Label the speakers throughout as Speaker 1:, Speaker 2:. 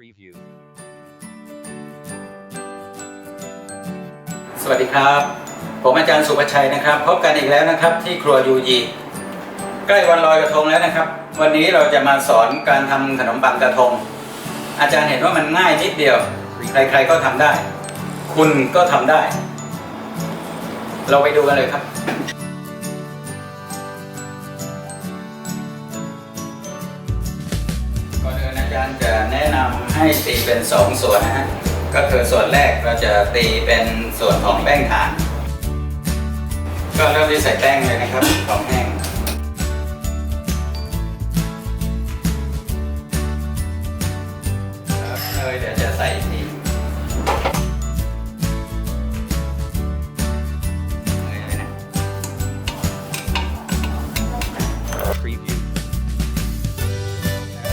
Speaker 1: Preview.
Speaker 2: สวัสดีครับ ผมอาจารย์สุภชัยนะครับ พบกันอีกแล้วนะครับที่ครัวยูยีใกล้วันลอยกระทงแล้วนะครับ วันนี้เราจะมาสอนการทำขนมปังกระทง อาจารย์เห็นว่ามันง่ายนิดเดียว ใครๆก็ทำได้ คุณก็ทำได้ เราไปดูกันเลยครับ ให้ตีเป็น2ส่วนนะฮะ ก็คือส่วนแรกเราจะตีเป็นส่วนของแป้งฐาน ก็เริ่มที่ใส่แป้งเลยนะครับของแห้งเลยเดี๋ยวจะใส่ทีเลยเลยนะ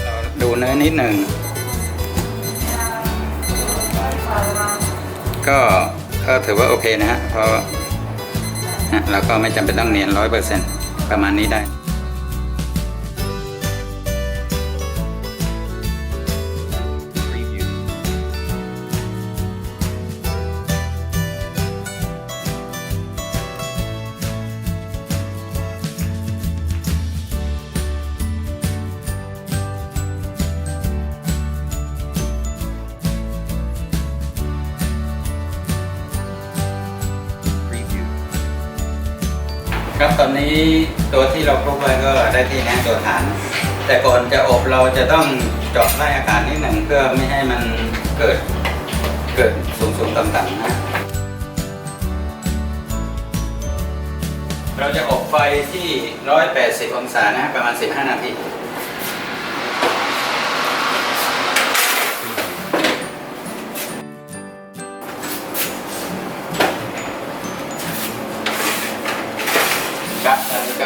Speaker 2: เราดูเนื้อนิดหนึ่ง ก็ก็ถือว่าโอเคนะฮะเพราะนะเราก็ไม่จำเป็นต้องเนียนร้อยเปอร์เซ็นต์ประมาณนี้ได้ ครับตอนนี้ตัวที่เราคลุกไว้ก็ได้ที่แน่ตัวฐาน แต่ก่อนจะอบเราจะต้องเจาะไล่อากาศนิดหนึ่งเพื่อไม่ให้มันเกิดเกิดสูงสูงต่ำต่ำนะเราจะอบไฟที่ 180 องศานะประมาณ 15 นาที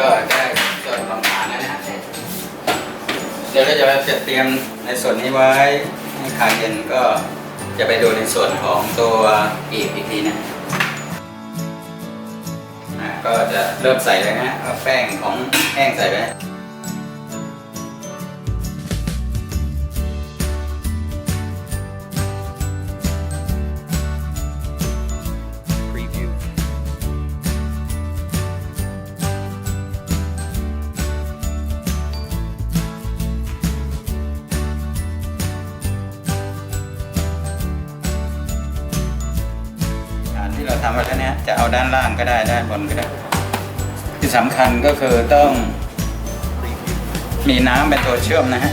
Speaker 2: ก็ได้ส่วนของฐานแล้วนะฮะเดี๋ยวเราจะจะเตรียมในส่วนนี้ไว้ให้คาเย็นก็จะไปดูในส่วนของตัวปีบอีกทีนะก็จะเริ่มใส่เลยนะฮะเอาแป้งของแห้งใส่ไป ทำไว้แล้วเนี้ยจะเอาด้านล่างก็ได้ด้านบนก็ได้ ที่สำคัญก็คือต้องมีน้ำเป็นตัวเชื่อมนะฮะ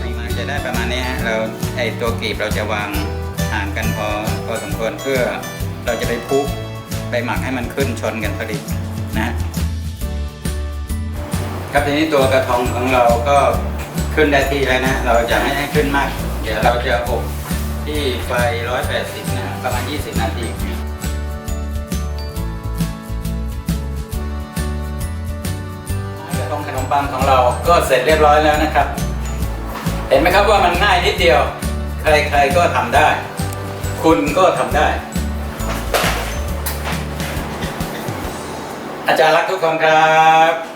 Speaker 2: ปริมาณจะได้ประมาณนี้ฮะเราไอตัวกลีบเราจะวางห่างกันพอ อสมควรเพื่อเราจะไปพุกไปหมักให้มันขึ้นชนกันพอดีนะครับทีนี้ตัวกระทงของเราก็ขึ้นได้ที่แล้วนะ เราจะไม่ให้ขึ้นมาก เดี๋ยวเราจะอบที่ไฟ 180 นะประมาณ 20 นาทีกระทงขนมปังของเราก็เสร็จเรียบร้อยแล้วนะครับ เห็นไหมครับว่ามันง่ายนิดเดียว ใครๆก็ทำได้ คุณก็ทำได้ อาจารย์รักทุกคนครับ